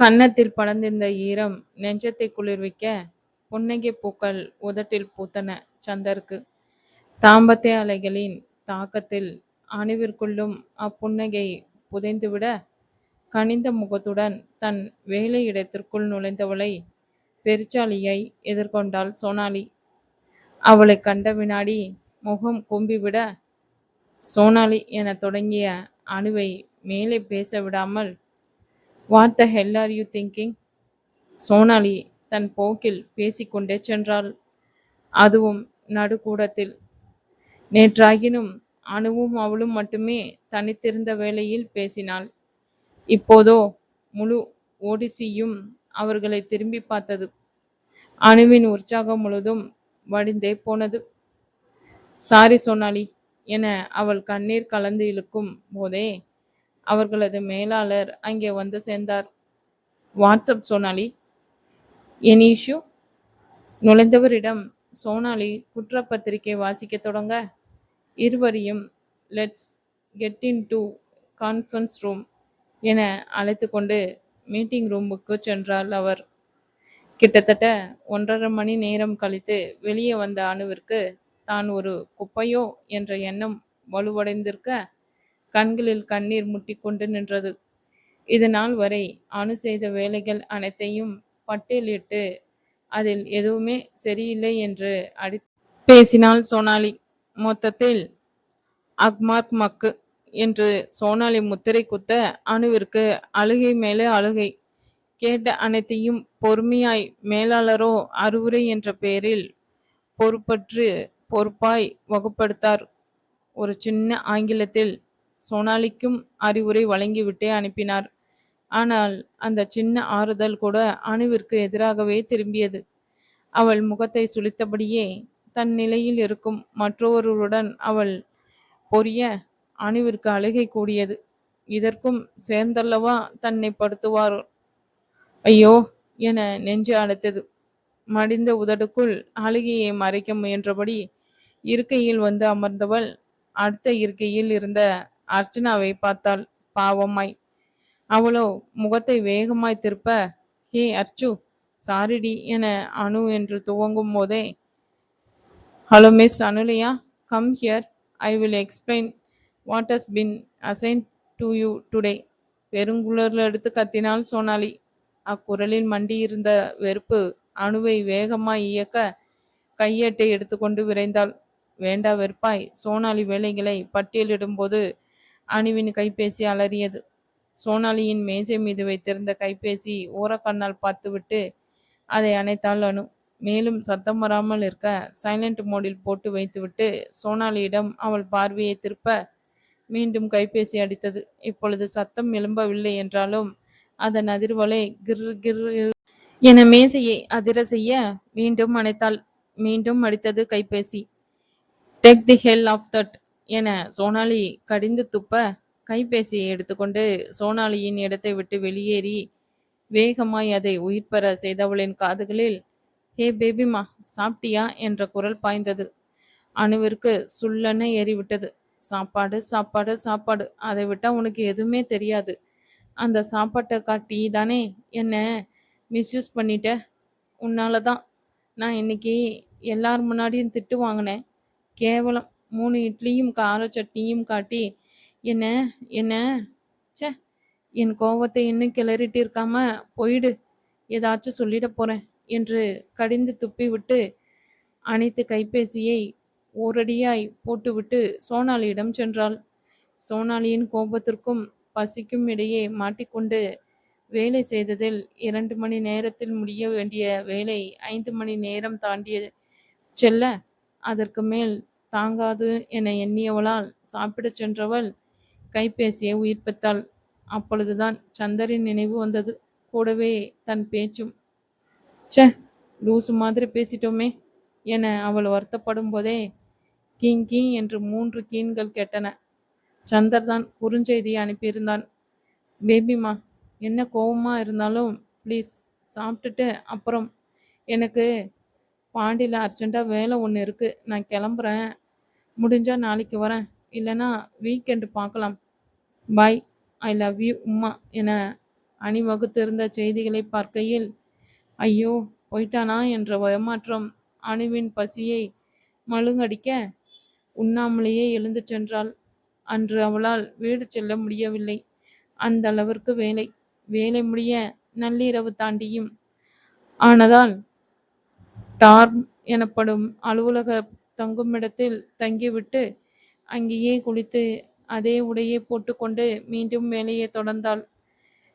கன்னத்தில் படர்ந்திருந்த ஈரம் நெஞ்சத்தை குளிர்விக்க புன்னகை பூக்கள் உதட்டில் பூத்தன சந்தருக்கு. தாம்பத்திய அலைகளின் தாக்கத்தில் அணுவிற்குள்ளும் அப்புன்னகை புதைந்துவிட, கனிந்த முகத்துடன் தன் வேலை இடத்திற்குள் நுழைந்தவளை பெருச்சாளியை எதிர்கொண்டாள் சோனாலி. அவளைக் கண்ட வினாடி முகம் கும்பிவிட, சோனாலி என தொடங்கிய அணுவை மேலே பேச விடாமல், what the hell are you thinking? Sonali தன் போக்கில் பேசிக்கொண்டே சென்றாள். அதுவும் நடுக்கூடத்தில். நேற்றாகினும் அணுவும் அவளும் மட்டுமே தனித்திருந்த வேளையில் பேசினாள். இப்போதோ முழு ஒடிசியும் அவர்களை திரும்பிப் பார்த்தது. அணுவின் உற்சாகம் முழுதும் வடிந்தே போனது. சாரி சோனாலி என அவள் கண்ணீர் கலந்து இழுக்கும் போதே அவர்களது மேலாளர் அங்கே வந்து சேர்ந்தார். What's up Sonali? Any issue? நுழைந்தவரிடம் Sonali குற்றப்பத்திரிகை வாசிக்கத் தொடங்க, இருவரையும் let's get into conference room என அழைத்துக்கொண்டு மீட்டிங் ரூமுக்கு சென்றால் அவர். கிட்டத்தட்ட ஒன்றரை மணி நேரம் கழித்து வெளியே வந்த அணுவிற்கு தான் ஒரு குப்பையோ என்ற எண்ணம் வலுவடைந்திருக்க, கண்களில் கண்ணீர் முட்டிக்கொண்டு நின்றது. இதுநாள் வரை அணு செய்த வேலைகள் அனைத்தையும் பட்டியலிட்டு அதில் எதுவுமே சரியில்லை என்று அடி பேசினாள் சோனாலி. மொத்தத்தில் அக்மார்க் மக்கு என்று சோனாலி முத்திரை குத்த அணுவிற்கு அழுகை மேலே அழுகை. கேட்ட அனைத்தையும் பொறுமையாய் மேலாளரோ அறிவுரை என்ற பெயரில் பொறுப்பற்று பொறுப்பாய் வகுப்படுத்தார் ஒரு சின்ன ஆங்கிலத்தில் சோனாலிக்கும் அறிவுரை வழங்கிவிட்டே அனுப்பினார். ஆனால் அந்த சின்ன ஆறுதல் கூட அணுவிற்கு எதிராகவே திரும்பியது. அவள் முகத்தை சுளித்தபடியே தன் நிலையில் இருக்கும் மற்றொருவருடன் அவள் பொரிய, அணுவிற்கு அழுகை கூடியது. இதற்கும் சேர்ந்தல்லவா தன்னை படுத்துவார்? ஐயோ என நெஞ்சு அழைத்தது மடிந்த உதடுக்குள் அழுகையை மறைக்க முயன்றபடி இருக்கையில் வந்து அமர்ந்தவள் அடுத்த இருக்கையில் இருந்த அர்ச்சனாவை பார்த்தாள் பாவமாய். அவளோ முகத்தை வேகமாய் திருப்ப, ஹே அர்ச்சு, சாரிடி என அணு என்று துவங்கும் போதே, hello miss அனுலையா come here, I will explain what has been assigned to you today பெருங்குரலெடுத்துக் கத்தினாள் சோனாலி. அக்குரலில் மண்டியிருந்த வெறுப்பு அணுவை வேகமாய் இயக்க, கையேட்டை எடுத்துக்கொண்டு விரைந்தாள். வேண்டா வெறுப்பாய் சோனாலி வேலைகளை பட்டியலிடும்போது அணுவின் கைபேசி அலறியது. சோனாலியின் மேஜை மீது வைத்திருந்த கைபேசி ஓரக்கண்ணால் பார்த்துவிட்டு அதை அணைத்தாள் அணு. மேலும் சத்தம் வராமல் இருக்க சைலண்ட் மோடில் போட்டு வைத்துவிட்டு சோனாலியிடம் அவள் பார்வையை திருப்ப, மீண்டும் கைபேசி அடித்தது. இப்பொழுது சத்தம் எழும்பவில்லை என்றாலும் அதன் அதிர்வலை கிர் கிர் என மேசையை அதிர செய்ய, மீண்டும் அணைத்தாள். மீண்டும் அடித்தது கைபேசி. Take the hell off that என சோனாலி கடிந்து துப்ப, கைபேசியை எடுத்துக்கொண்டு சோனாலியின் இடத்தை விட்டு வெளியேறி வேகமாய் அதை உயிர்பெற செய்தவளின் காதுகளில், ஹே பேபிமா சாப்பிட்டியா என்ற குரல் பாய்ந்தது. அணுவிற்கு சுள்ளென ஏறிவிட்டது. சாப்பாடு சாப்பாடு சாப்பாடு அதை விட்டா உனக்கு எதுவுமே தெரியாது. அந்த சாப்பாட்டை காட்டி தானே என்ன மிஸ்யூஸ் பண்ணிட்ட. உன்னாலதான் நான் இன்னைக்கு எல்லார் முன்னாடியும் திட்டு வாங்கினேன் கேவலம் மூணு இட்லியும் கார சட்னியும் காட்டி என்ன என்ன சே என் கோவத்தை இன்னும் கிளறிட்டு இருக்காம போயிடு ஏதாச்சும் சொல்லிட போறேன் என்று கடிந்து துப்பிவிட்டு அனைத்து கைபேசியை ஓரடியாய் போட்டுவிட்டு சோனாலியிடம் சென்றாள். சோனாலியின் கோபத்திற்கும் பசிக்கும் இடையே மாட்டிக்கொண்டு வேலை செய்ததில் இரண்டு மணி நேரத்தில் முடிய வேண்டிய வேலை ஐந்து மணி நேரம் தாண்டிய செல்ல, அதற்கு மேல் தாங்காது என எண்ணியவளால் சாப்பிடச் சென்றவள் கைபேசியை உயிர்ப்பித்தாள். அப்பொழுதுதான் சந்தரின் நினைவு வந்தது. கூடவே தன் பேச்சும். சே லூசு மாதிரி பேசிட்டோமே என அவள் வருத்தப்படும் போதே கீங் கீங் என்று மூன்று கீன்கள் கேட்டன. சந்தர்தான் குறுஞ்செய்தியை அனுப்பியிருந்தான். பேபிமா என்ன கோபமாக இருந்தாலும் ப்ளீஸ் சாப்பிட்டுட்டு அப்புறம் எனக்கு பாண்டியில் அர்ஜெண்டா வேலை ஒன்று இருக்குது நான் கிளம்புறேன். முடிஞ்சால் நாளைக்கு வரேன். இல்லைனா வீக்கெண்டு பார்க்கலாம். பை ஐ லவ் யூ உம்மா. என அணிவகுத்திருந்த செய்திகளைப் பார்க்கையில் ஐயோ போயிட்டானா என்ற ஏமாற்றம் அணுவின் பசியை மழுங்கடிக்க உண்ணாமலேயே எழுந்து சென்றாள். அன்று அவளால் வீடு செல்ல முடியவில்லை. அந்த அளவிற்கு வேலை. வேலை முடிய நள்ளிரவு தாண்டியும். ஆனதால் டார்ம் எனப்படும் அலுவலக தங்குமிடத்தில் தங்கிவிட்டு அங்கேயே குளித்து அதே உடையை போட்டுக்கொண்டு மீண்டும் வேலையை தொடர்ந்தாள்.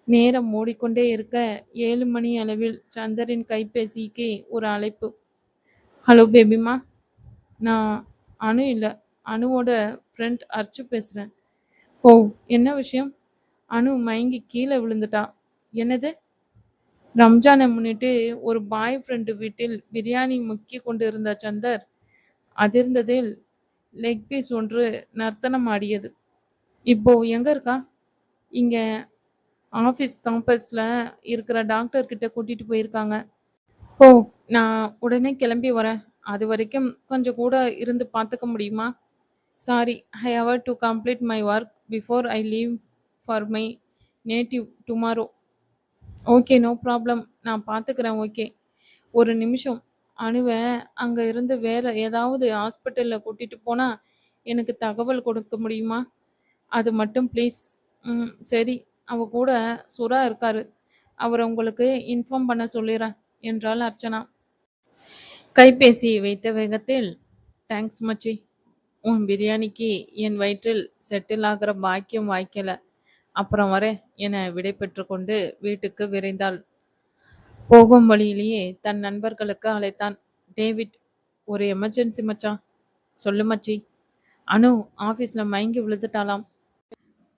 நேரம் ஓடிக்கொண்டே இருக்க ஏழு மணி அளவில் சந்தரின் கைபேசிக்கு ஒரு அழைப்பு. ஹலோ பேபிமா நான் அனு இல்லை அனுவோட ஃப்ரெண்ட் அர்ச்சு பேசுகிறேன் ஓ என்ன விஷயம்? அனு மயங்கி கீழே விழுந்துட்டா. என்னது? ரம்ஜானை முன்னிட்டு ஒரு பாய் ஃப்ரெண்டு வீட்டில் பிரியாணி முக்கி கொண்டு இருந்த சந்தர் அதிர்ந்ததில் லெக் பீஸ் ஒன்று நர்த்தனம் ஆடியது. இப்போ எங்க இருக்கா? இங்க ஆஃபீஸ் காம்பஸில் இருக்கிற டாக்டர் கிட்ட கூட்டிட்டு போயிருக்காங்க. ஓ நான் உடனே கிளம்பி வரேன். அது வரைக்கும் கொஞ்சம் கூட இருந்து பார்த்துக்க முடியுமா? Sorry I have to complete my work before I leave for my native tomorrow okay no problem நான் பார்த்துக்கிறேன் ஓகே ஒரு நிமிஷம். அணுவை அங்கே இருந்து வேற ஏதாவது ஹாஸ்பிட்டலில் கூட்டிட்டு போனால் எனக்கு தகவல் கொடுக்க முடியுமா? அது மட்டும் ப்ளீஸ் ம் சரி. அவ கூட சுரா இருக்காரு. அவர் உங்களுக்கு இன்ஃபார்ம் பண்ண சொல்லிடுறேன் என்றாள் அர்ச்சனா. கைபேசியை வைத்த வேகத்தில் தேங்க்ஸ் மச்சி. உன் பிரியாணிக்கு என் வயிற்றில் செட்டில் ஆகிற பாக்கியம் வாய்க்கல. அப்புறம் வரேன் என விடை கொண்டு வீட்டுக்கு விரைந்தாள். போகும் வழியிலேயே தன் நண்பர்களுக்கு அழைத்தான். டேவிட் ஒரு எமர்ஜென்சி மச்சான் சொல்லு மச்சி. அனு ஆஃபீஸில் மயங்கி விழுந்துட்டாலாம்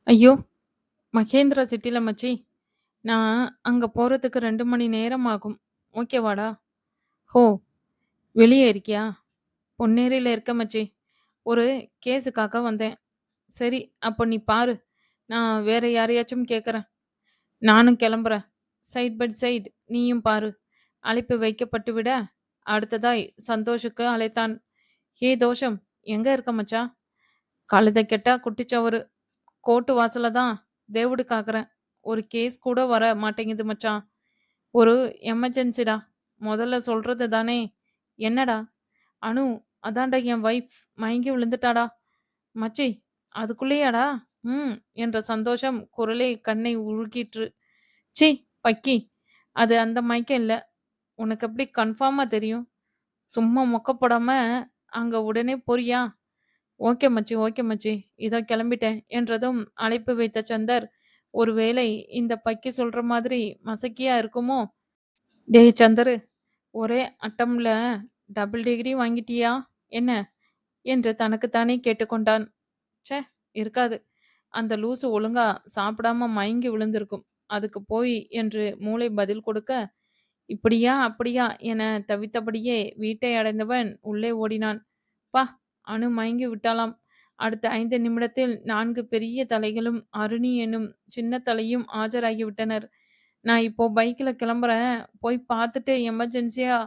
ஐயோ மகேந்திரா சிட்டியில் மச்சி. நான் அங்கே போகிறதுக்கு ரெண்டு மணி நேரம் ஆகும். ஓகேவாடா ஹோ வெளியே இருக்கியா? பொன்னேரியில் இருக்க மச்சி. ஒரு கேஸுக்காக வந்தேன். சரி அப்போ நீ பாரு. நான் வேற யாரையாச்சும் கேட்குறேன் நானும் கிளம்புறேன். சைட் பை சைட் நீயும் பாரு. அழைப்பு வைக்கப்பட்டு விட அடுத்ததாய் சந்தோஷுக்கு அழைத்தான். ஹே தோஷம் எங்க இருக்க மச்சா? கழுத கெட்டா குட்டிச்சவரு கோட்டு வாசல தான் தேவுடு காக்குறேன். ஒரு கேஸ் கூட வர மாட்டேங்குது மச்சான் ஒரு எமர்ஜென்சிடா முதல்ல சொல்றது தானே. என்னடா? அனு அதான்டா என் ஒய்ஃப் மயங்கி விழுந்துட்டாடா. மச்சி அதுக்குள்ளேயாடா? ம் என்ற சந்தோஷம் குரலை கண்ணை உருக்கிற்று சி பக்கி அது அந்த மயக்கம் இல்லை. உனக்கு எப்படி கன்ஃபார்மா தெரியும்? சும்மா மொக்கப்படாம அங்க உடனே போறியா? ஓகே மச்சி ஓகே மச்சி இதோ கிளம்பிட்டேன் என்றதும் அழைப்பு வைத்த சந்தர் ஒருவேளை இந்த பக்கி சொல்ற மாதிரி மசக்கியா இருக்குமோ? டேய் சந்தரு ஒரே அட்டம்ல டபுள் டிகிரி வாங்கிட்டியா? என்ன? என்று தனக்குத்தானே கேட்டுக்கொண்டான். ச்சே இருக்காது. அந்த லூசு ஒழுங்கா சாப்பிடாம மயங்கி விழுந்திருக்கும். அதுக்கு போய் என்று மூளை பதில் கொடுக்க இப்படியா அப்படியா என தவித்தபடியே வீட்டை அடைந்தவன் உள்ளே ஓடினான். பா அணு மயங்கி விட்டாலாம். அடுத்த ஐந்து நிமிடத்தில் நான்கு பெரிய தலைகளும் அருணி எனும் சின்ன தலையும் ஆஜராகிவிட்டனர் நான் இப்போ பைக்கில் கிளம்புறேன். போய் பார்த்துட்டு எமர்ஜென்சியா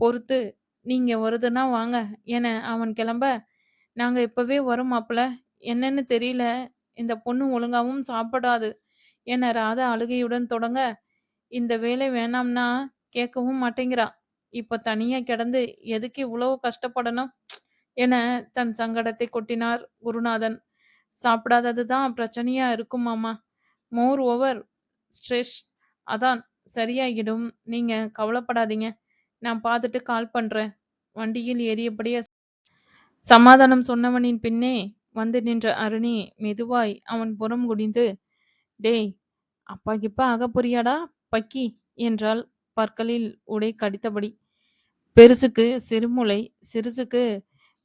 பொறுத்து நீங்க வருதுன்னா வாங்க என அவன் கிளம்ப நாங்க இப்பவே வரோம் மாப்பிள்ள என்னன்னு தெரியல. இந்த பொண்ணு ஒழுங்காவும் சாப்பிடாது. என ராதா அழுகையுடன் தொடங்க இந்த வேலை வேணாம்னா கேட்கவும் மாட்டேங்கிறா. இப்ப தனியா கிடந்து எதுக்கு இவ்வளவு கஷ்டப்படணும்? என தன் சங்கடத்தை கொட்டினார் குருநாதன். சாப்பிடாதது தான் பிரச்சனையா இருக்கும் மாமா. மோர் ஓவர் ஸ்ட்ரெஸ் அதான் சரியாகிடும் நீங்க கவலைப்படாதீங்க. நான் பார்த்துட்டு கால் பண்றேன். வண்டியில் ஏறியபடியே சமாதானம் சொன்னவனின் பின்னே வந்து நின்ற அருணி மெதுவாய் அவன் புறம் குடிந்து டேய் அப்பா கிப்பா ஆக புரியாடா பக்கி! என்றால் பற்களில் உடை கடித்தபடி. பெருசுக்கு சிறுமுளை சிறுசுக்கு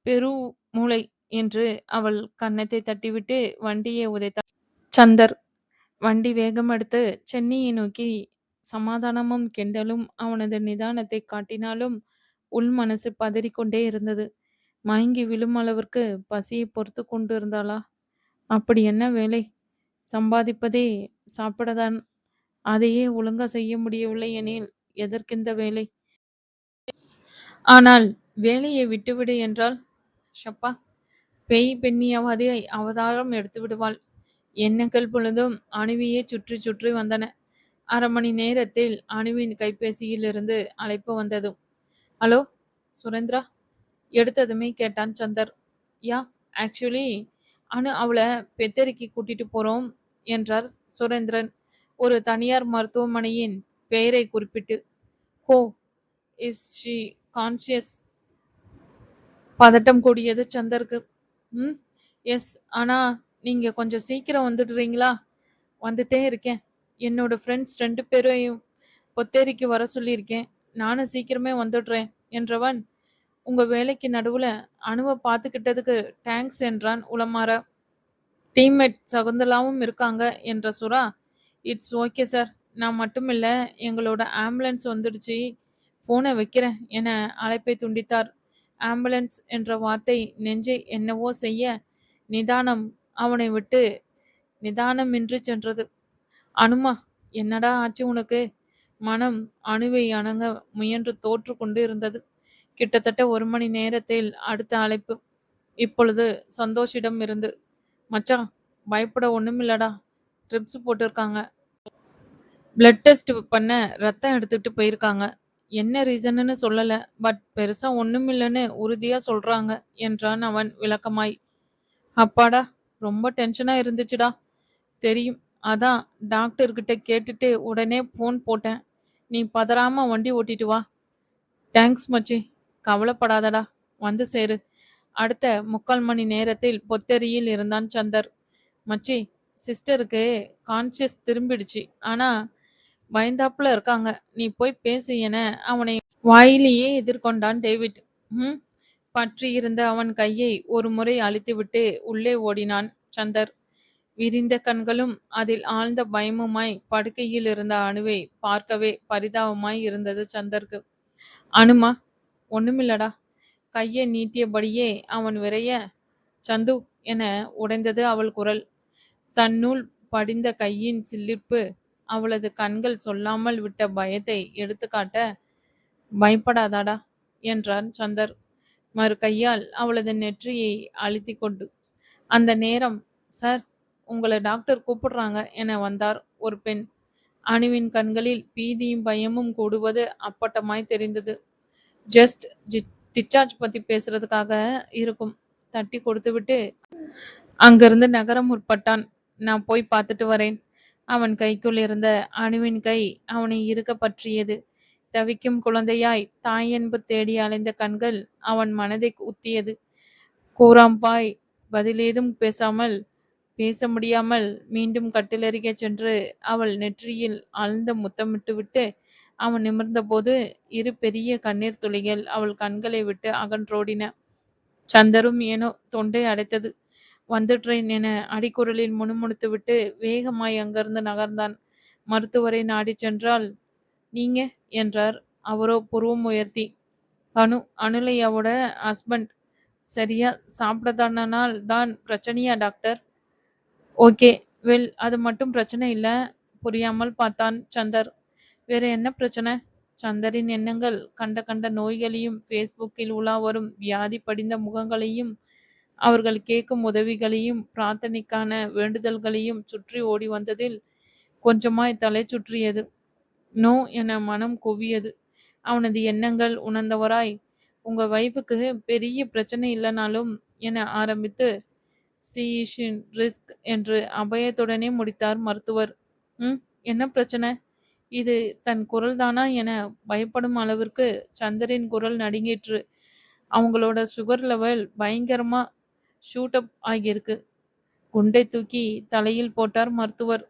பெரு மூளை என்று அவள் கன்னத்தை தட்டிவிட்டு வண்டியை உதைத்தாள். சந்தர்! வண்டி வேகம் எடுத்து சென்னையை நோக்கி சமாதானமும் கிண்டலும் அவனது நிதானத்தை காட்டினாலும் உள் மனசு பதறிக்கொண்டே இருந்தது. மயங்கி விழும் அளவிற்கு பசியை பொறுத்து கொண்டு இருந்தாளா அப்படி என்ன வேலை? சம்பாதிப்பதே சாப்பிடதான். அதையே ஒழுங்கா செய்ய முடியவில்லை எனில் எதற்கிந்த வேலை? ஆனால் வேலையை விட்டுவிடு என்றால் ஷப்பா பேய் பெண்ணியாவதே அவதாரம் எடுத்து விடுவாள். எண்ணங்கள் பொழுதும் அணுவியே சுற்றி சுற்றி வந்தன. அரை மணி நேரத்தில் அணுவின் கைபேசியிலிருந்து அழைப்பு வந்தது. ஹலோ சுரேந்திரா? எடுத்ததுமே கேட்டான் சந்தர். யா ஆக்சுவலி அனு அவளை பெத்தேரிக்கு கூட்டிட்டு போறோம் என்றார் சுரேந்திரன். ஒரு தனியார் மருத்துவமனையின் பெயரை குறிப்பிட்டு. ஹோ இஸ் ஷி கான்சியஸ்? பதட்டம் கூடியது சந்தருக்கு. ம் எஸ் ஆனா நீங்க கொஞ்சம் சீக்கிரம் வந்துடுறீங்களா? வந்துட்டே இருக்கேன். என்னோட ஃப்ரெண்ட்ஸ் ரெண்டு பேரையும் பொத்தேரிக்கு வர சொல்லியிருக்கேன். நானும் சீக்கிரமே வந்துடுறேன் என்றவன் உங்க வேலைக்கு நடுவுல அணுவை பார்த்துக்கிட்டதுக்கு தேங்க்ஸ் என்றான் உளமாற. டீம்மேட் சகுந்தலாவும் இருக்காங்க என்ற சுரா இட்ஸ் ஓகே சார் நான் மட்டும் இல்லை எங்களோட ஆம்புலன்ஸ் வந்துடுச்சு. போனை வைக்கிறேன் என அழைப்பை துண்டித்தார். ஆம்புலன்ஸ் என்ற வார்த்தை நெஞ்சை என்னவோ செய்ய நிதானம் அவனை விட்டு நிதானமின்றி சென்றது. அனுமா என்னடா ஆச்சு உனக்கு? மனம் அணுவை அணங்க முயன்று தோற்று கொண்டு இருந்தது. கிட்டத்தட்ட ஒரு மணி நேரத்தில் அடுத்த அழைப்பு. இப்பொழுது சந்தோஷிடம் இருந்து மச்சான் பயப்பட ஒண்ணுமில்லடா. ட்ரிப்ஸ் போட்டிருக்காங்க. பிளட் டெஸ்ட் பண்ண ரத்தம் எடுத்துட்டு போயிருக்காங்க. என்ன ரீசன்னு சொல்லல. பட் பெருசா ஒண்ணுமில்லன்னு உறுதியா சொல்றாங்க என்றான் அவன் விளக்கமாய். அப்பாடா ரொம்ப டென்ஷனா இருந்துச்சுடா. தெரியும். அதான் டாக்டர்கிட்ட கேட்டுட்டு உடனே ஃபோன் போட்டேன். நீ பதறாம வண்டி ஓட்டிட்டு வா. தேங்க்ஸ் மச்சி. கவலைப்படாதடா வந்து சேரு. அடுத்த முக்கால் மணி நேரத்தில் பொத்தேரியில் இருந்தான் சந்தர். மச்சி சிஸ்டருக்கு கான்சியஸ் திரும்பிடுச்சு. ஆனா பயந்தாப்புல இருக்காங்க. நீ போய் பேசு என அவனை வாயிலேயே எதிர்கொண்டான் டேவிட். ம் பற்றி இருந்த அவன் கையை ஒரு முறை அழித்துவிட்டு உள்ளே ஓடினான் சந்தர். விரிந்த கண்களும் அதில் ஆழ்ந்த பயமுமாய் படுக்கையில் இருந்த அணுவை பார்க்கவே பரிதாபமாய் இருந்தது சந்தருக்கு. அனுமா ஒண்ணுமில்லடா. கையை நீட்டியபடியே அவன் விரைய சந்து என உடைந்தது அவள் குரல். தன்னுள் படிந்த கையின் சில்லிப்பு அவளது கண்கள் சொல்லாமல் விட்ட பயத்தை எடுத்துக்காட்ட பயப்படாதாடா என்றான் சந்தர். மறு கையால் அவளது நெற்றியை அழுத்தி கொண்டு அந்த நேரம் சார் உங்களை டாக்டர் கூப்பிடுறாங்க என வந்தார் ஒரு பெண். அணுவின் கண்களில் பீதியும் பயமும் கூடுவது அப்பட்டமாய் தெரிந்தது. ஜஸ்ட் ஜி டிச்சார்ஜ் பத்தி பேசுறதுக்காக இருக்கும். தட்டி கொடுத்துவிட்டு அங்கிருந்து நகரம் முற்பட்டான். நான் போய் பார்த்துட்டு வரேன். அவன் கைக்குள் இருந்த அணுவின் கை அவனை இருக்க பற்றியது. தவிக்கும் குழந்தையாய் தாயன்பு தேடி அலைந்த கண்கள் அவன் மனதை உத்தியது கூறாம்பாய் பதிலேதும் பேசாமல் பேச முடியாமல் மீண்டும் கட்டிலருகே சென்று அவள் நெற்றியில் ஆழ்ந்த முத்தமிட்டு விட்டு அவன் நிமிர்ந்தபோது இரு பெரிய கண்ணீர் துளிகள் அவள் கண்களை விட்டு அகன்றோடின. சந்தரும் ஏனோ தொண்டை அடைத்தது. வந்துடுறேன் என அடிக்குரலில் முணுமுணுத்துவிட்டு வேகமாய் அங்கிருந்து நகர்ந்தான். மருத்துவரை நாடி சென்றால் நீங்க என்றார். அவரோ புருவம் உயர்த்தி அனு அனுலையாவோட ஹஸ்பண்ட் சரியா? சாப்பிடதானால் தான் பிரச்சனையா டாக்டர்? ஓகே. வெல் அது மட்டும் பிரச்சனை இல்லை. புரியாமல் பார்த்தான் சந்தர். வேற என்ன பிரச்சனை? சந்தரின் எண்ணங்கள் கண்ட கண்ட நோய்களையும் ஃபேஸ்புக்கில் உலா வரும் வியாதி படிந்த முகங்களையும் அவர்கள் கேட்கும் உதவிகளையும் பிரார்த்தனைக்கான வேண்டுதல்களையும் சுற்றி ஓடி வந்ததில் கொஞ்சமாய் தலை சுற்றியது. நோ என மனம் குவியது. அவனது எண்ணங்கள் உணர்ந்தவராய் உங்க வைஃபுக்கு பெரிய பிரச்சனை இல்லைனாலும் என ஆரம்பித்து சீஷின் ரிஸ்க் என்று அபயத்துடனே முடித்தார் மருத்துவர். ம் என்ன பிரச்சனை? இது தன் குரல்தானா என பயப்படும் அளவிற்கு சந்திரின் குரல் நடுங்கிற்று. அவங்களோட சுகர் லெவல் பயங்கரமா ஷூட் அப் ஆகியிருக்கு. குண்டை தூக்கி தலையில் போட்டார் மருத்துவர்.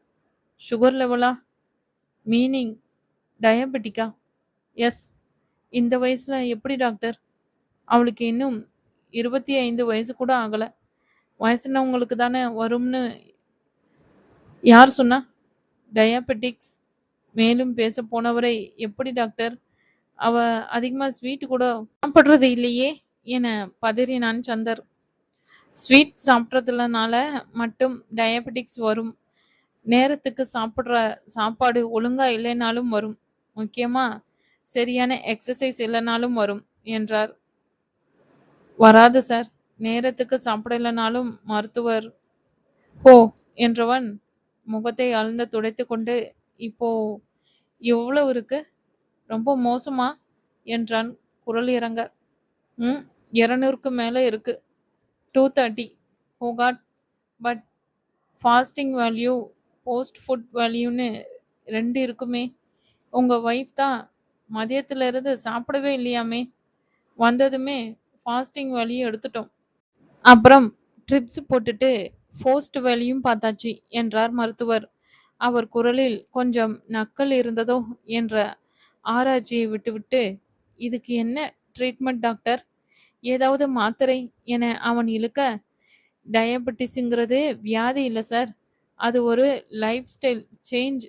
சுகர் லெவலா மீனிங் டயபெட்டிக்கா எஸ் இந்த வயசுல எப்படி டாக்டர் அவளுக்கு இன்னும் இருபத்தி ஐந்து வயசு கூட ஆகலை. வயசுனவங்களுக்கு தானே வரும்னு யார் சொன்னா? டயாபெட்டிக்ஸ் மேலும் பேச போனவரை எப்படி டாக்டர்? அவ அதிகமா ஸ்வீட் கூட சாப்பிட்றது இல்லையே என பதறினான் சந்தர். ஸ்வீட் சாப்பிட்றதுலனால மட்டும் டயபெட்டிக்ஸ் வரும். நேரத்துக்கு சாப்பிட்ற சாப்பாடு ஒழுங்கா இல்லைனாலும் வரும். முக்கியமா சரியான எக்ஸசைஸ் இல்லைனாலும் வரும் என்றார். வராது சார். நேரத்துக்கு சாப்பிடலனாலும் மருத்துவர் ஓ என்றவன் முகத்தை அழுந்த துடைத்து கொண்டு இப்போ எவ்வளவு இருக்கு? ரொம்ப மோசமா? என்றான் குரல் இறங்க ம் இரநூறுக்கு மேலே இருக்கு. Two thirty oh god but fasting value post food வேல்யூன்னு ரெண்டு இருக்குமே. உங்கள் ஒய்ஃப் தான் மதியத்திலிருந்து சாப்பிடவே இல்லையாமே. வந்ததுமே ஃபாஸ்டிங் வேல்யூ எடுத்துட்டோம். அப்புறம் ட்ரிப்ஸ் போட்டுட்டு போஸ்ட் வேல்யூம் பார்த்தாச்சு என்றார் மருத்துவர். அவர் குரலில் கொஞ்சம் நக்கல் இருந்ததோ என்ற ஆராய்ச்சியை விட்டுவிட்டு இதுக்கு என்ன ட்ரீட்மெண்ட் டாக்டர் ஏதாவது மாத்திரை என அவன் இழுக்க டயபெட்டிஸுங்கிறது வியாதி இல்லை சார் அது ஒரு லைஃப் ஸ்டைல் சேஞ்ச்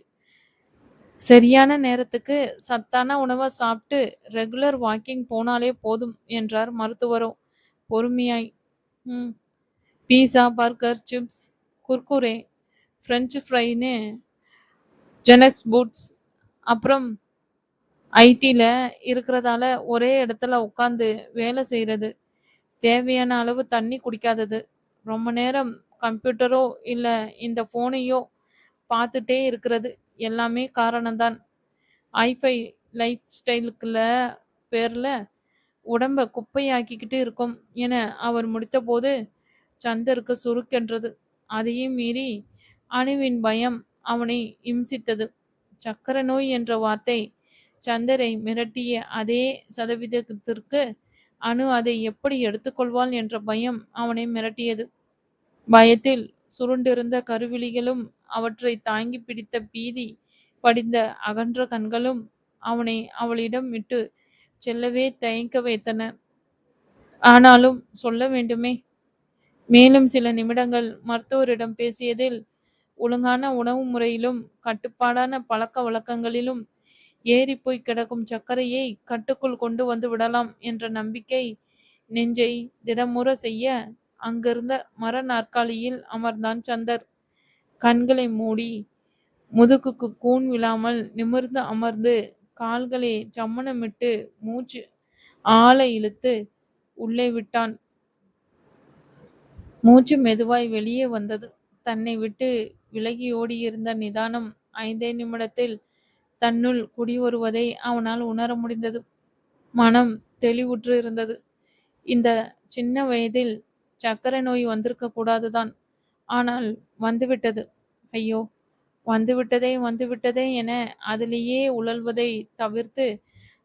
சரியான நேரத்துக்கு சத்தான உணவை சாப்பிட்டு ரெகுலர் வாக்கிங் போனாலே போதும் என்றார் மருத்துவரோ. பொறுமையாய். ம். Pizza burger chips Kurkure french ஃப்ரைன்னு ஜெனஸ் பூட்ஸ் அப்புறம் ஐடியில் இருக்கிறதால ஒரே இடத்துல உட்காந்து வேலை செய்கிறது தேவையான அளவு தண்ணி குடிக்காதது. ரொம்ப நேரம் கம்ப்யூட்டரோ இல்லை இந்த ஃபோனையோ பார்த்துட்டே இருக்கிறது. எல்லாமே காரணம்தான். ஐஃபை லைஃப் ஸ்டைலுக்குள்ள பேரில் உடம்ப குப்பையாக்கிக்கிட்டு இருக்கும் என அவர் முடித்தபோது சந்தருக்கு சுருக்கென்றது. அதையும் மீறி அணுவின் பயம் அவனை இம்சித்தது. சக்கர நோய் என்ற வார்த்தை சந்தரை மிரட்டிய அதே சதவீதத்திற்கு அணு அதை எப்படி எடுத்துக்கொள்வாள் என்ற பயம் அவனை மிரட்டியது. பயத்தில் சுருண்டிருந்த கருவிழிகளும் அவற்றை தாங்கி பிடித்த பீதி படிந்த அகன்ற கண்களும் அவனை அவளிடம் விட்டு செல்லவே தயங்க வைத்தன. ஆனாலும் சொல்ல வேண்டுமே? மேலும் சில நிமிடங்கள் மருத்துவரிடம் பேசியதில் ஒழுங்கான உணவு முறையிலும் கட்டுப்பாடான பழக்க வழக்கங்களிலும் ஏறிப்போய் கிடக்கும் சர்க்கரையை கட்டுக்குள் கொண்டு வந்து விடலாம் என்ற நம்பிக்கை நெஞ்சை திடமுற செய்ய அங்கிருந்த மர நாற்காலியில் அமர்ந்தான் சந்தர். கண்களை மூடி முதுகுக்கு கூன் விழாமல் நிமிர்ந்து அமர்ந்து கால்களை சம்மணமிட்டு மூச்சு ஆளை இழுத்து உள்ளே விட்டான். மூச்சு மெதுவாய் வெளியே வந்தது. தன்னை விட்டு விலகி ஓடியிருந்த நிதானம் ஐந்தே நிமிடத்தில் தன்னுள் குடிவருவதை அவனால் உணர முடிந்தது. மனம் தெளிவுற்று இருந்தது. இந்த சின்ன வயதில் சக்கரை நோய் வந்திருக்க கூடாதுதான். ஆனால் வந்துவிட்டது. ஐயோ வந்துவிட்டதே வந்துவிட்டதே என அதிலேயே உழல்வதை தவிர்த்து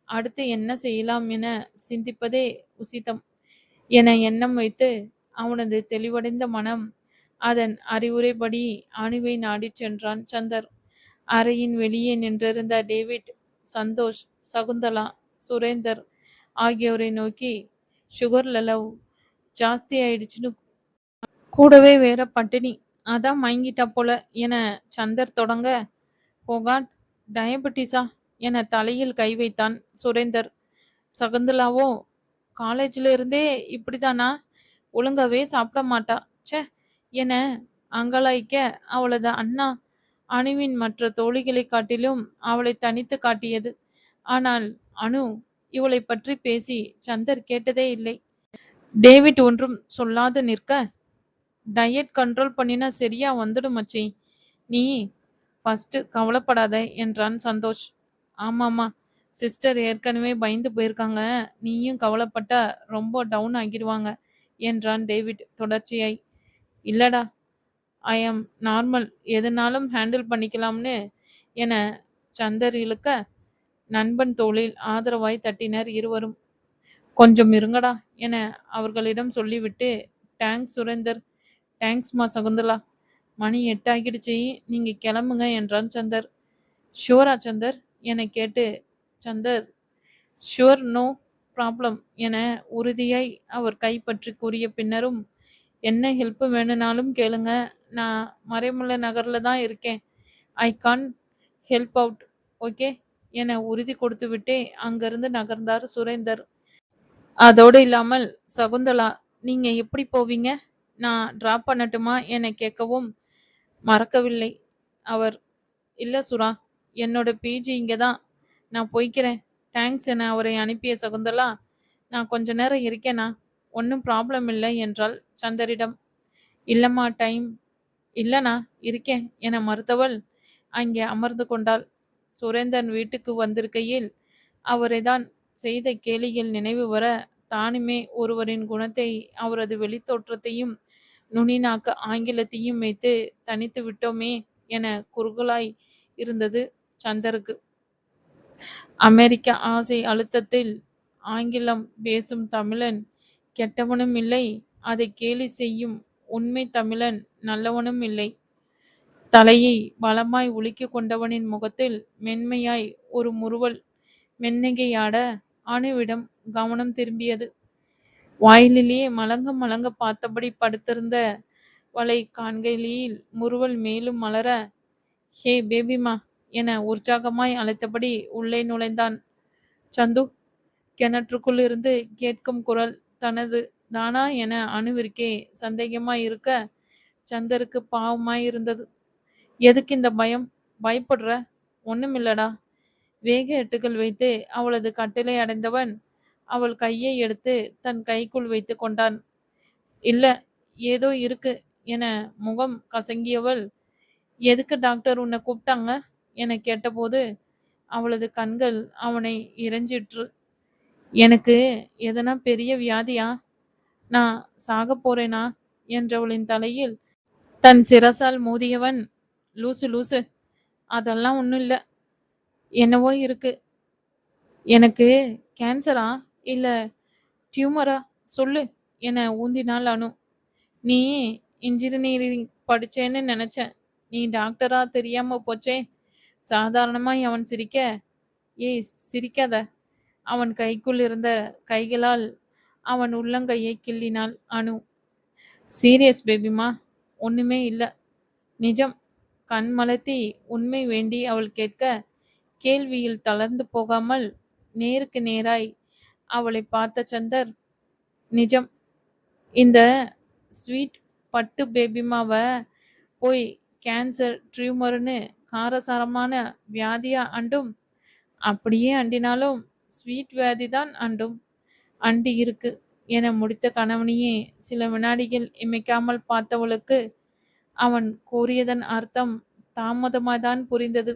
அடுத்து என்ன செய்யலாம் என சிந்திப்பதே உசிதம். என எண்ணம் வைத்து அவனது தெளிவடைந்த மனம் அதன் அறிவுரைப்படி அணுவை நாடிச் சென்றான் சந்தர். அறையின் வெளியே நின்றிருந்த டேவிட் சந்தோஷ் சகுந்தலா சுரேந்தர் ஆகியோரை நோக்கி சுகர் லவ் ஜாஸ்தி ஆயிடுச்சுன்னு கூடவே வேற பட்டினி அதான் மயங்கிட்டா போல என சந்தர் தொடங்க oh போகாட் டயபெட்டிஸா என தலையில் கை வைத்தான் சுரேந்தர். சகுந்தலாவோ காலேஜில் இருந்தே இப்படிதானா? ஒழுங்காவே சாப்பிட மாட்டா. ச்சே என அங்கலாய்க்க அவளது அண்ணா அணுவின் மற்ற தோழிகளை காட்டிலும் அவளை தனித்து காட்டியது. ஆனால் அனு இவளை பற்றி பேசி சந்தர் கேட்டதே இல்லை. டேவிட் ஒன்றும் சொல்லாது நிற்க டயட் கண்ட்ரோல் பண்ணினா சரியா வந்துடும் மச்சி. நீ ஃபஸ்ட்டு கவலைப்படாத என்றான் சந்தோஷ். ஆமாம்மா சிஸ்டர் ஏற்கனவே பயந்து போயிருக்காங்க. நீயும் கவலைப்பட்டா ரொம்ப டவுன் ஆகிடுவாங்க என்றான் டேவிட் தொடர்ச்சியாய். இல்லடா ஐ ஆம் நார்மல் எதுனாலும் ஹேண்டில் பண்ணிக்கலாம்னு என சந்தர் இழுக்க நண்பன் தோளில் ஆதரவாய் தட்டினர் இருவரும். கொஞ்சம் இருங்கடா என அவர்களிடம் சொல்லிவிட்டு தேங்க்ஸ் சுரேந்தர். தேங்க்ஸ்மா சகுந்தலா. மணி எட்டாகிடுச்சு. நீங்கள் கிளம்புங்க என்றான் சந்தர். ஷுவரா சந்தர் என கேட்டு சந்தர் ஷுவர் நோ ப்ராப்ளம் என உறுதியாய் அவர் கைப்பற்றி கூறிய பின்னரும் என்ன ஹெல்ப் வேணும்னாலும் கேளுங்க. நான் மறைமுல்லை நகரில் தான் இருக்கேன். I can help out okay என உறுதி கொடுத்துவிட்டே அங்கிருந்து நகர்ந்தார் சுரேந்தர். அதோடு இல்லாமல் சகுந்தலா நீங்கள் எப்படி போவீங்க? நான் ட்ராப் பண்ணட்டுமா? என கேட்கவும் மறக்கவில்லை. அவர் இல்லை சுரா என்னோட பிஜி இங்கே தான். நான் போய்க்கிறேன். தேங்க்ஸ் என அவரை அனுப்பிய சகுந்தலா நான் கொஞ்ச நேரம் இருக்கேனா ஒன்றும் ப்ராப்ளம் இல்லை என்றால் சந்தரிடம். இல்லைம்மா டைம் இல்லைண்ணா இருக்கேன் என மறுத்தவள் அங்கே அமர்ந்து கொண்டாள். சுரேந்தன் வீட்டுக்கு வந்திருக்கையில் அவரை தான் செய்த கேலியில் நினைவு வர தானுமே ஒருவரின் குணத்தை அவரது வெளித்தோற்றத்தையும் நுனிநாக்க ஆங்கிலத்தையும் வைத்து தனித்து விட்டோமே என குறுகலாய் இருந்தது சந்தருக்கு. அமெரிக்க ஆசை அழுத்தத்தில் ஆங்கிலம் பேசும் தமிழன் கெட்டவனும் இல்லை. அதை கேலி செய்யும் உண்மை தமிழன் நல்லவனும் இல்லை. தலையை பலமாய் உலுக்கி கொண்டவனின் முகத்தில் மென்மையாய் ஒரு முறுவல் மென்னகையாட அணுவிடம் கவனம் திரும்பியது. வாயிலிலேயே மலங்க மலங்க பார்த்தபடி படுத்திருந்த வலை காண்கையில் முறுவல் மேலும் மலர ஹே பேபிமா என உற்சாகமாய் அழைத்தபடி உள்ளே நுழைந்தான். சந்து கிணற்றுக்குள் இருந்து கேட்கும் குரல் தனது தானா என அணுவிற்கே சந்தேகமாய் இருக்க சந்தருக்கு பாவமாய் இருந்தது எதுக்கு இந்த பயம்? பயப்படுற? ஒண்ணுமில்லடா. வேக எட்டுகள் வைத்து அவளது கட்டிலை அடைந்தவன் அவள் கையை எடுத்து தன் கைக்குள் வைத்து கொண்டான். இல்ல ஏதோ இருக்கு என முகம் கசங்கியவள். எதுக்கு டாக்டர் உன்னை கூப்பிட்டாங்க? என கேட்டபோது அவளது கண்கள் அவனை இறைஞ்சிற்று. எனக்கு எதனா பெரிய வியாதியா? நான் சாக போறேனா? என்றவளின் தலையில் தன் சிரசால் மோதியவன். லூசு லூசு. அதெல்லாம் ஒன்றும் இல்லை. என்னவோ இருக்கு. எனக்கு கேன்சரா? இல்லை டியூமரா? சொல்லு என ஊந்தினால் அனு. நீ இன்ஜினியரிங் படிச்சேன்னு நினச்ச நீ டாக்டரா தெரியாம போச்சே. சாதாரணமாக அவன் சிரிக்க. ஏய் சிரிக்காத. அவன் கைக்குள் இருந்த கைகளால் அவன் உள்ளங்கையை கிள்ளினாள் அனு. சீரியஸ் பேபிமா ஒண்ணுமே இல்லை. நிஜம் கண் மலர்த்தி உண்மை வேண்டி அவள் கேட்க கேள்வியில் தளர்ந்து போகாமல் நேருக்கு நேராய் அவளை பார்த்த சந்தர் நிஜம் இந்த ஸ்வீட் பட்டு பேபிமாவை போய் கேன்சர் டியூமர்னு காரசாரமான வியாதியா அண்டும்? அப்படியே அண்டினாலும் ஸ்வீட் வியாதி தான் அண்டும் அண்டி இருக்கு என முடித்த கணவனையே சில வினாடிகள் இமைக்காமல் பார்த்தவளுக்கு அவன் கூறியதன் அர்த்தம் தாமதமாய்தான் புரிந்தது.